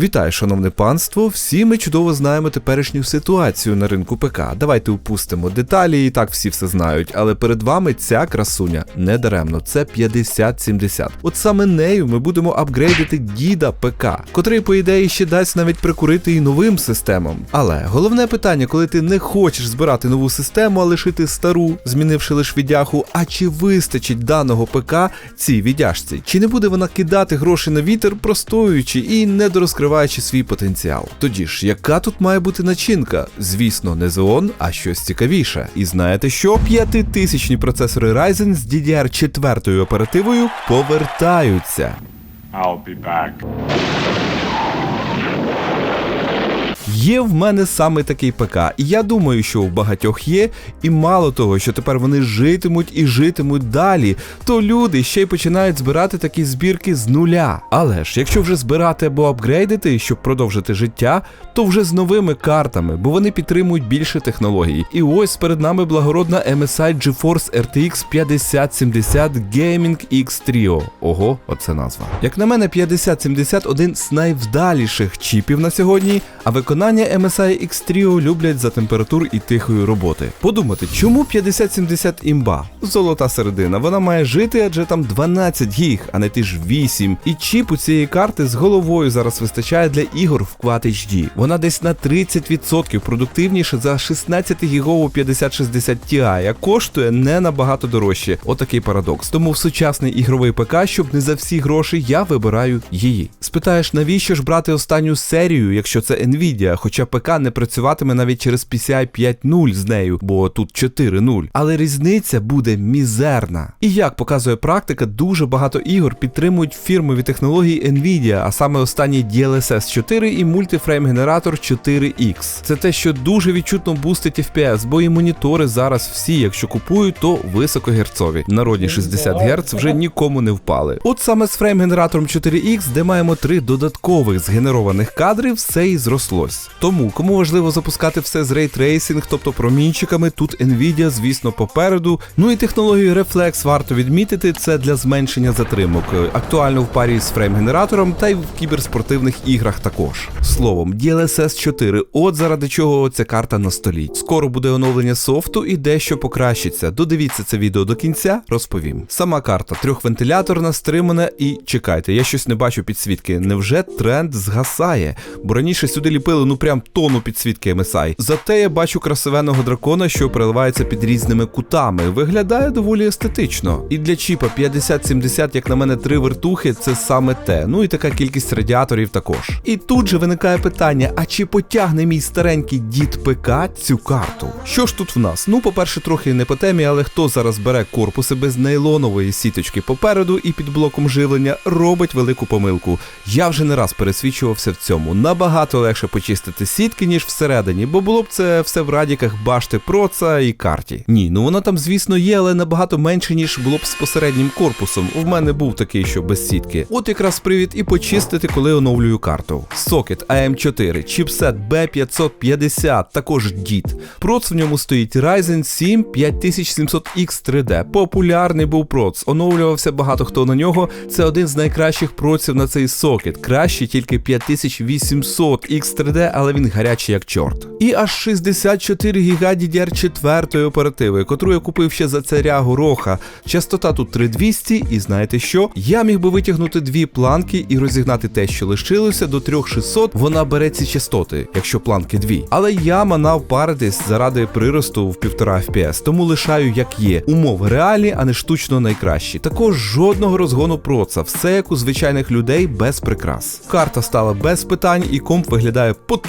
Вітаю, шановне панство. Всі ми чудово знаємо теперішню ситуацію на ринку ПК. Давайте упустимо деталі, і так всі все знають. Але перед вами ця красуня не даремно. Це 5070. От саме нею ми будемо апгрейдити діда ПК, котрий, по ідеї, ще дасть навіть прикурити і новим системам. Але головне питання, коли ти не хочеш збирати нову систему, а лишити стару, змінивши лише відяху, а чи вистачить даного ПК цій відяжці? Чи не буде вона кидати гроші на вітер, простоюючи і не дорозкриваючи свій потенціал? Тоді ж, яка тут має бути начинка? Звісно, не Xeon, а щось цікавіше. І знаєте що? П'ятитисячні процесори Ryzen з DDR4 оперативою повертаються. I'll be back. Є в мене саме такий ПК, і я думаю, що у багатьох є, і мало того, що тепер вони житимуть і житимуть далі, то люди ще й починають збирати такі збірки з нуля. Але ж, якщо вже збирати або апгрейдити, щоб продовжити життя, то вже з новими картами, бо вони підтримують більше технологій. І ось перед нами благородна MSI GeForce RTX 5070 Gaming X Trio. Ого, оце назва. Як на мене, 5070 один з найвдаліших чіпів на сьогодні, а виконання MSI X Trio люблять за температур і тихої роботи. Подумати, чому 5070 імба? Золота середина, вона має жити, адже там 12 гіг, а не ті ж 8. І чіп у цієї карти з головою зараз вистачає для ігор в Quad HD. Вона десь на 30% продуктивніша за 16-гігову 5060 Ti, а коштує не набагато дорожче. Отакий парадокс. Тому в сучасний ігровий ПК, щоб не за всі гроші, я вибираю її. Спитаєш, навіщо ж брати останню серію, якщо це Nvidia, хоча ПК не працюватиме навіть через PCI 5.0 з нею, бо тут 4.0. Але різниця буде мізерна. І як показує практика, дуже багато ігор підтримують фірмові технології Nvidia, а саме останній DLSS 4 і мультифрейм генератор 4X. Це те, що дуже відчутно бустить FPS, бо і монітори зараз всі, якщо купують, то високогерцові. Народні 60 Гц вже нікому не впали. От саме з фрейм-генератором 4X, де маємо три додаткових згенерованих кадри, все і зрослось. Тому, кому важливо запускати все з рейтрейсинг, тобто промінчиками, тут Nvidia, звісно, попереду. Ну і технологію Reflex варто відмітити, це для зменшення затримок. Актуально в парі з фрейм-генератором та й в кіберспортивних іграх також. Словом, DLSS 4, от заради чого ця карта на столі. Скоро буде оновлення софту і дещо покращиться. Додивіться це відео до кінця, розповім. Сама карта трьохвентиляторна, стримана і чекайте, я щось не бачу підсвітки. Невже тренд згасає? Бо раніше сюди ліпили ну прям тону підсвітки MSI. Зате я бачу красивенного дракона, що переливається під різними кутами. Виглядає доволі естетично. І для чіпа 50-70, як на мене, три вертухи це саме те. Ну і така кількість радіаторів також. І тут же виникає питання: а чи потягне мій старенький дід ПК цю карту? Що ж тут в нас? Ну, по-перше, трохи не по темі, але хто зараз бере корпуси без нейлонової сіточки попереду і під блоком живлення, робить велику помилку. Я вже не раз пересвідчувався в цьому. Набагато легше почистити сітки, ніж всередині, бо було б це все в радіках башти проца і карті. Ні, ну воно там, звісно, є, але набагато менше, ніж було б з посереднім корпусом. У мене був такий, що без сітки. От якраз привід і почистити, коли оновлюю карту. Сокет AM4, чіпсет B550, також дід. Проц в ньому стоїть Ryzen 7 5700X 3D. Популярний був проц, оновлювався багато хто на нього. Це один з найкращих проців на цей сокет. Краще тільки 5800 X 3D, але він гарячий як чорт. І аж 64 ГБ DDR4 оперативи, котру я купив ще за царя гороха. Частота тут 3200, і знаєте що? Я міг би витягнути дві планки і розігнати те, що лишилося, до 3600. Вона бере ці частоти, якщо планки дві. Але я манав паритись заради приросту в 1,5 FPS, тому лишаю як є. Умови реальні, а не штучно найкращі. Також жодного розгону проца, все як у звичайних людей без прикрас. Карта стала без питань, і комп виглядає потужно,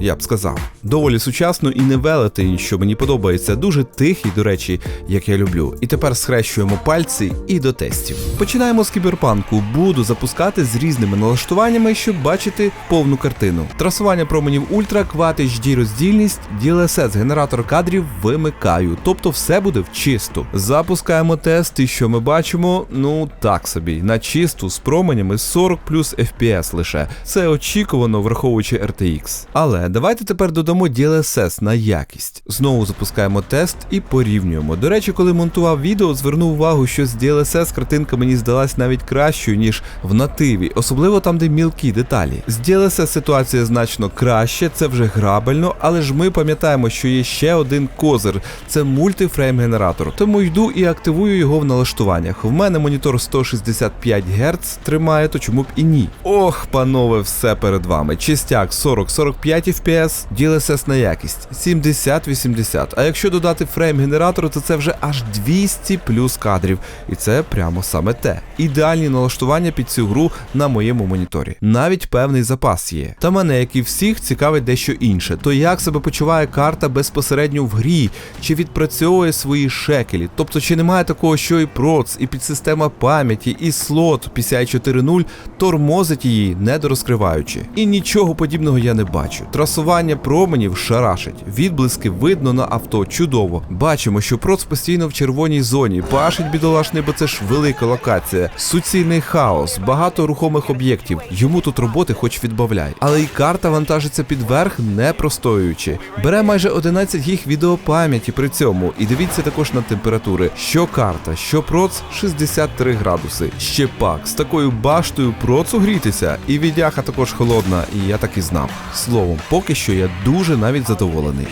я б сказав. Доволі сучасно і не велетень, що мені подобається. Дуже тихий, до речі, як я люблю. І тепер схрещуємо пальці і до тестів. Починаємо з кіберпанку. Буду запускати з різними налаштуваннями, щоб бачити повну картину. Трасування променів ультра, квад HD роздільність, DLSS, генератор кадрів вимикаю. Тобто все буде в чисту. Запускаємо тест, і що ми бачимо? Ну так собі, на чисту з променями 40 плюс FPS лише. Це очікувано, враховуючи RTX. Але давайте тепер додамо DLSS на якість. Знову запускаємо тест і порівнюємо. До речі, коли монтував відео, звернув увагу, що з DLSS картинка мені здалась навіть кращою, ніж в нативі, особливо там, де мілкі деталі. З DLSS ситуація значно краще, це вже грабельно, але ж ми пам'ятаємо, що є ще один козир це мультифрейм генератор. Тому йду і активую його в налаштуваннях. В мене монітор 165 Гц тримає, то чому б і ні. Ох, панове, все перед вами. Чистяк 40-45 FPS, DLSS на якість 70-80. А якщо додати фрейм генератору, то це вже аж 200 плюс кадрів. І це прямо саме те. Ідеальні налаштування під цю гру на моєму моніторі. Навіть певний запас є. Та мене, як і всіх, цікавить дещо інше. То як себе почуває карта безпосередньо в грі, чи відпрацьовує свої шекелі, тобто чи немає такого, що і проц, і підсистема пам'яті, і слот PCI 4.0 тормозить її, не дорозкриваючи. І нічого подібного я не бачу. Трасування променів шарашить, відблиски видно на авто чудово. Бачимо, що проц постійно в червоній зоні, пашить бідолашний, бо це ж велика локація, суцільний хаос, багато рухомих об'єктів. Йому тут роботи хоч відбавляй. Але і карта вантажиться під верх, не простоюючи. Бере майже 11 гіг відеопам'яті при цьому. І дивіться також на температури. Що карта, що проц 63 градуси. Ще пак, з такою баштою процу грітися, і відяха також холодна, і я так і знав. Словом, поки що я дуже навіть задоволений.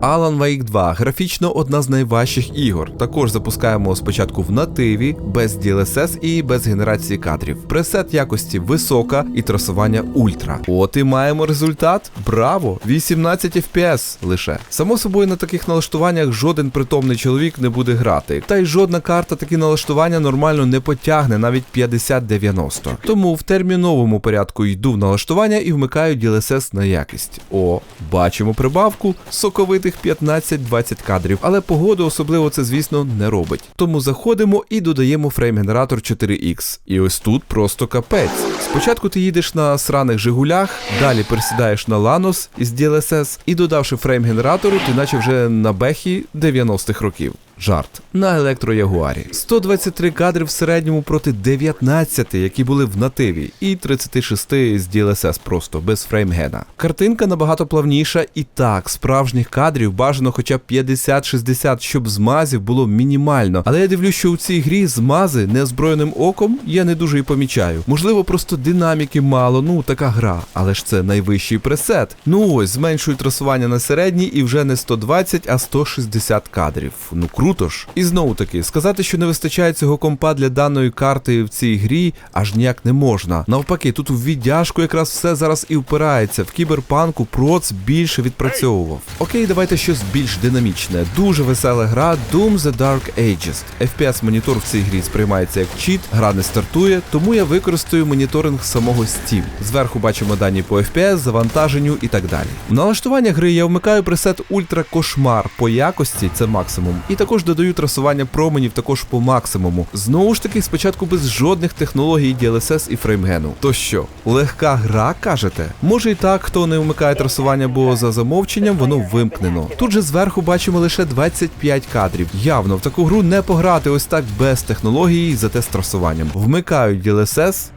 Alan Wake 2 графічно одна з найважчих ігор. Також запускаємо спочатку в нативі, без DLSS і без генерації кадрів. Пресет якості висока і трасування ультра. От і маємо результат. Браво! 18 FPS лише. Само собою на таких налаштуваннях жоден притомний чоловік не буде грати. Та й жодна карта такі налаштування нормально не потягне, навіть 50-90. Тому в терміновому порядку йду в налаштування і вмикаю DLSS на якість. О, бачимо прибавку соковитих 15-20 кадрів, але погоду особливо це, звісно, не робить. Тому заходимо і додаємо фрейм-генератор 4X. І ось тут просто капець. Спочатку ти їдеш на сраних Жигулях, далі пересідаєш на Ланос із DLSS, і додавши фрейм генератору, ти наче вже на бехі 90-х років. Жарт на електроягуарі. 123 кадри в середньому проти 19, які були в нативі, і 36 з DLSS просто без фреймгена. Картинка набагато плавніша, і так, справжніх кадрів бажано хоча б 50-60, щоб змазів було мінімально. Але я дивлюсь, що у цій грі змази неозброєним оком я не дуже і помічаю. Можливо, просто динаміки мало, ну така гра, але ж це найвищий пресет. Ну ось, зменшую трасування на середній і вже не 120, а 160 кадрів. Ну круто ж. І знову таки, сказати, що не вистачає цього компа для даної карти в цій грі, аж ніяк не можна. Навпаки, тут у віддяжку якраз все зараз і впирається. В кіберпанку проц більше відпрацьовував. Окей, давайте щось більш динамічне. Дуже весела гра Doom The Dark Ages. FPS монітор в цій грі сприймається як чіт, гра не стартує, тому я використаю моніторинг самого Steam. Зверху бачимо дані по FPS, завантаженню і так далі. В налаштування гри я вмикаю пресет Ультра Кошмар по якості, це максимум. І також додаю трасування променів також по максимуму. Знову ж таки, спочатку без жодних технологій DLSS і фреймгену. То що, легка гра, кажете? Може і так, хто не вмикає трасування, бо за замовченням воно вимкнено. Тут же зверху бачимо лише 25 кадрів. Явно в таку гру не пограти ось так без технології, зате з трасуванням. Вмикаю DLSS.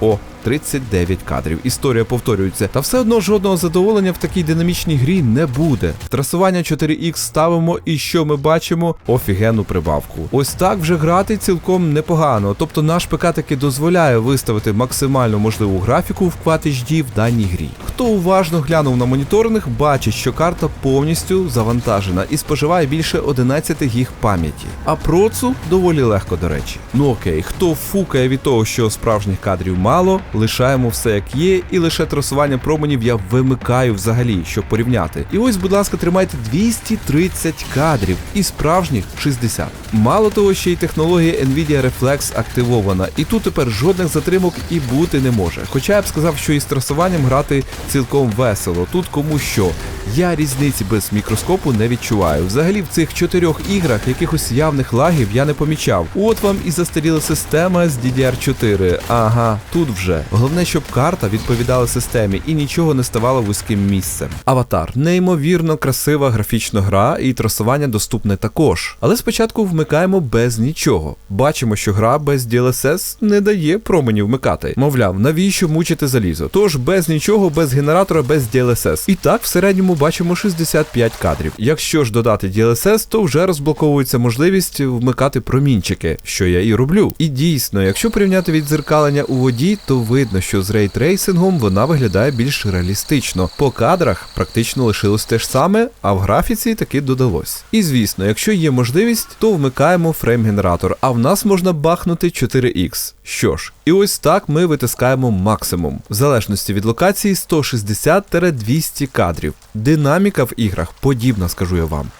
О, 39 кадрів. Історія повторюється. Та все одно жодного задоволення в такій динамічній грі не буде. Трасування 4X ставимо, і що ми бачимо? Офігенну прибавку. Ось так вже грати цілком непогано. Тобто наш ПК таки дозволяє виставити максимально можливу графіку в Quad HD в даній грі. Хто уважно глянув на моніторинг, бачить, що карта повністю завантажена і споживає більше 11 гіг пам'яті. А процу доволі легко, до речі. Ну окей, хто фукає від того, що справжніх кадрів мало, лишаємо все як є, і лише трасування променів я вимикаю взагалі, щоб порівняти. І ось, будь ласка, тримайте 230 кадрів і справжніх 60. Мало того, ще й технологія Nvidia Reflex активована, і тут тепер жодних затримок і бути не може. Хоча я б сказав, що із трасуванням грати цілком весело. Тут кому що. Я різниці без мікроскопу не відчуваю. Взагалі в цих чотирьох іграх якихось явних лагів я не помічав. От вам і застаріла система з DDR4. Ага, тут вже. Головне, щоб карта відповідала системі і нічого не ставало вузьким місцем. Аватар неймовірно красива графічна гра, і трасування доступне також. Але спочатку вмикаємо без нічого. Бачимо, що гра без DLSS не дає променів вмикати. Мовляв, навіщо мучити залізо? Тож без нічого, без генератора, без DLSS. І так в середньому бачимо 65 кадрів. Якщо ж додати DLSS, то вже розблоковується можливість вмикати промінчики, що я і роблю. І дійсно, якщо порівняти віддзеркалення у воді, то видно, що з рейтрейсингом вона виглядає більш реалістично. По кадрах практично лишилось те ж саме, а в графіці таки додалось. І звісно, якщо є можливість, то вмикаємо фрейм-генератор, а в нас можна бахнути 4X. Що ж, і ось так ми витискаємо максимум, в залежності від локації 160-200 кадрів. Динаміка в іграх подібна, скажу я вам.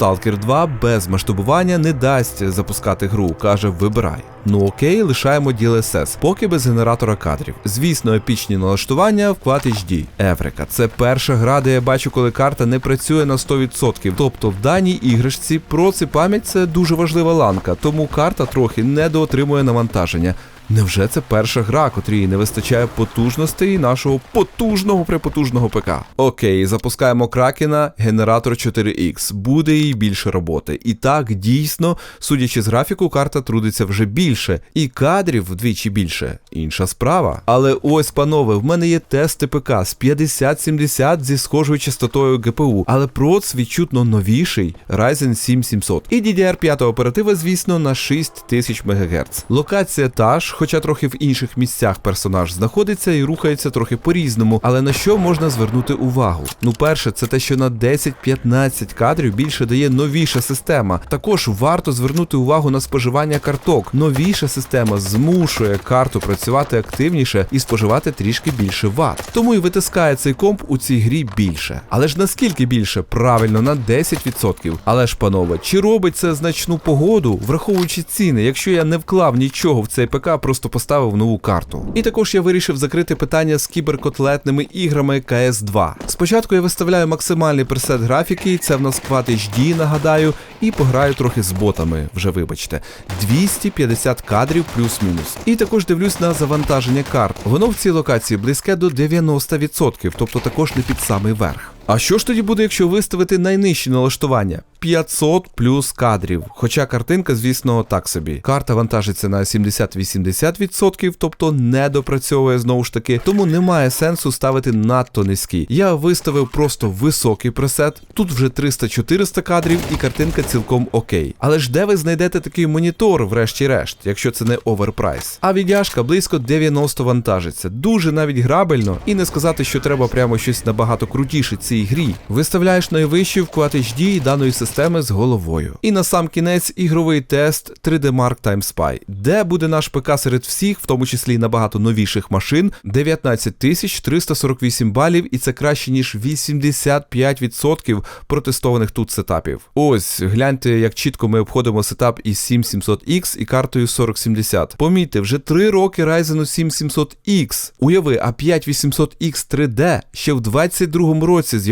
Stalker 2 без масштабування не дасть запускати гру, каже вибирай. Ну окей, лишаємо DLSS, поки без генератора кадрів. Звісно, епічні налаштування в Quad HD. Еврика. Це перша гра, де я бачу, коли карта не працює на 100%. Тобто в даній іграшці проц і пам'ять це дуже важлива ланка, тому карта трохи недоотримує навантаження. Невже це перша гра, котрій не вистачає потужностей нашого потужного препотужного ПК? Окей, запускаємо кракена, генератор 4X. Буде і більше роботи. І так, дійсно, судячи з графіку, карта трудиться вже більше, і кадрів вдвічі більше. Інша справа. Але ось, панове, в мене є тести ПК з 5070 зі схожою частотою ГПУ, але проц відчутно новіший Ryzen 7700. І DDR5 оператива, звісно, на 6000 МГц. Локація та ж, хоча трохи в інших місцях персонаж знаходиться і рухається трохи по-різному. Але на що можна звернути увагу? Ну, перше, це те, що на 10-15 кадрів більше дає новіша система. Також варто звернути увагу на споживання карток. Новіша система змушує карту працювати активніше і споживати трішки більше ват. Тому і витискає цей комп у цій грі більше. Але ж наскільки більше? Правильно, на 10%. Але ж, панове, чи робить це значну погоду, враховуючи ціни, якщо я не вклав нічого в цей ПК, просто поставив нову карту. І також я вирішив закрити питання з кіберкотлетними іграми КС 2. Спочатку я виставляю максимальний пресет графіки, це в нас Quad HD, нагадаю, і пограю трохи з ботами, вже вибачте. 250 кадрів плюс-мінус. І також дивлюсь на завантаження карт. Воно в цій локації близьке до 90%, тобто також не під самий верх. А що ж тоді буде, якщо виставити найнижчі налаштування? 500 плюс кадрів. Хоча картинка, звісно, так собі. Карта вантажиться на 70-80%, тобто не допрацьовує знову ж таки, тому немає сенсу ставити надто низькі. Я виставив просто високий пресет. Тут вже 300-400 кадрів, і картинка цілком окей. Але ж де ви знайдете такий монітор, врешті-решт, якщо це не оверпрайс? А віддяжка близько 90 вантажиться. Дуже навіть грабельно, і не сказати, що треба прямо щось набагато крутіше цій грі. Виставляєш найвищий в Quad HD даної системи з головою. І на сам кінець ігровий тест 3D Mark Time Spy, де буде наш ПК серед всіх, в тому числі й набагато новіших машин, 19 348 балів, і це краще ніж 85% протестованих тут сетапів. Ось гляньте, як чітко ми обходимо сетап із 7700X і картою 4070. Помітьте, вже 3 роки Ryzen 7700X. Уяви, а 5800X 3D ще в 22-му році з'явився.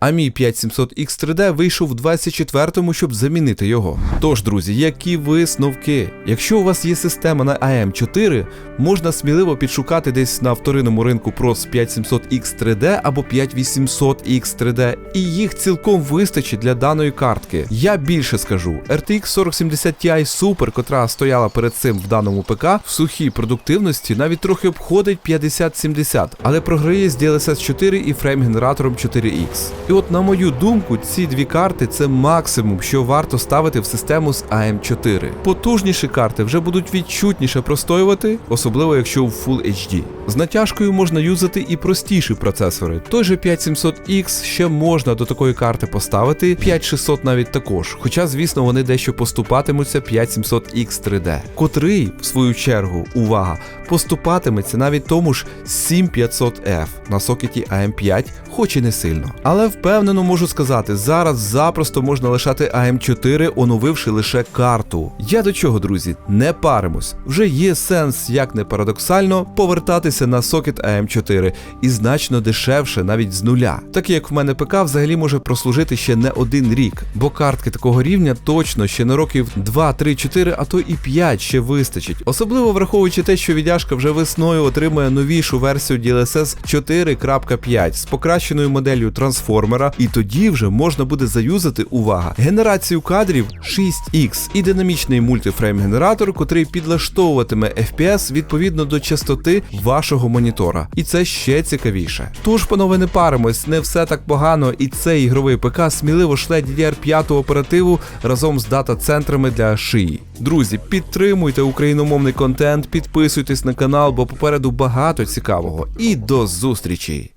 А мій 5700X 3D вийшов в 24-му, щоб замінити його. Тож, друзі, які висновки? Якщо у вас є система на AM4, можна сміливо підшукати десь на вторинному ринку PROS 5700X 3D або 5800X 3D, і їх цілком вистачить для даної картки. Я більше скажу, RTX 4070 Ti Super, котра стояла перед цим в даному ПК, в сухій продуктивності навіть трохи обходить 5070, але програє з DLSS 4 і фрейм-генератором 4X. І от, на мою думку, ці дві карти це максимум, що варто ставити в систему з AM4. Потужніші карти вже будуть відчутніше простоювати, особливо якщо в Full HD. З натяжкою можна юзати і простіші процесори. Той же 5700X ще можна до такої карти поставити, 5600 навіть також. Хоча, звісно, вони дещо поступатимуться 5700X 3D, котрий, в свою чергу, увага, поступатиметься навіть тому ж 7500F на сокеті AM5, хоч і не сильно. Сильно. Але впевнено можу сказати, зараз запросто можна лишати АМ4, оновивши лише карту. Я до чого, друзі, не паримось. Вже є сенс, як не парадоксально, повертатися на сокет АМ4 і значно дешевше, навіть з нуля. Так як в мене ПК взагалі може прослужити ще не один рік, бо картки такого рівня точно ще на років 2, 3, 4, а то і 5 ще вистачить. Особливо враховуючи те, що відяшка вже весною отримує новішу версію DLSS 4.5 з покращеною моделлю трансформера, і тоді вже можна буде заюзати увага генерацію кадрів 6X і динамічний мультифрейм-генератор, котрий підлаштовуватиме FPS відповідно до частоти вашого монітора. І це ще цікавіше. Тож, панове, не паримось, не все так погано, і цей ігровий ПК сміливо шле DDR5 оперативу разом з дата-центрами для шиї. Друзі, підтримуйте україномовний контент, підписуйтесь на канал, бо попереду багато цікавого. І до зустрічі!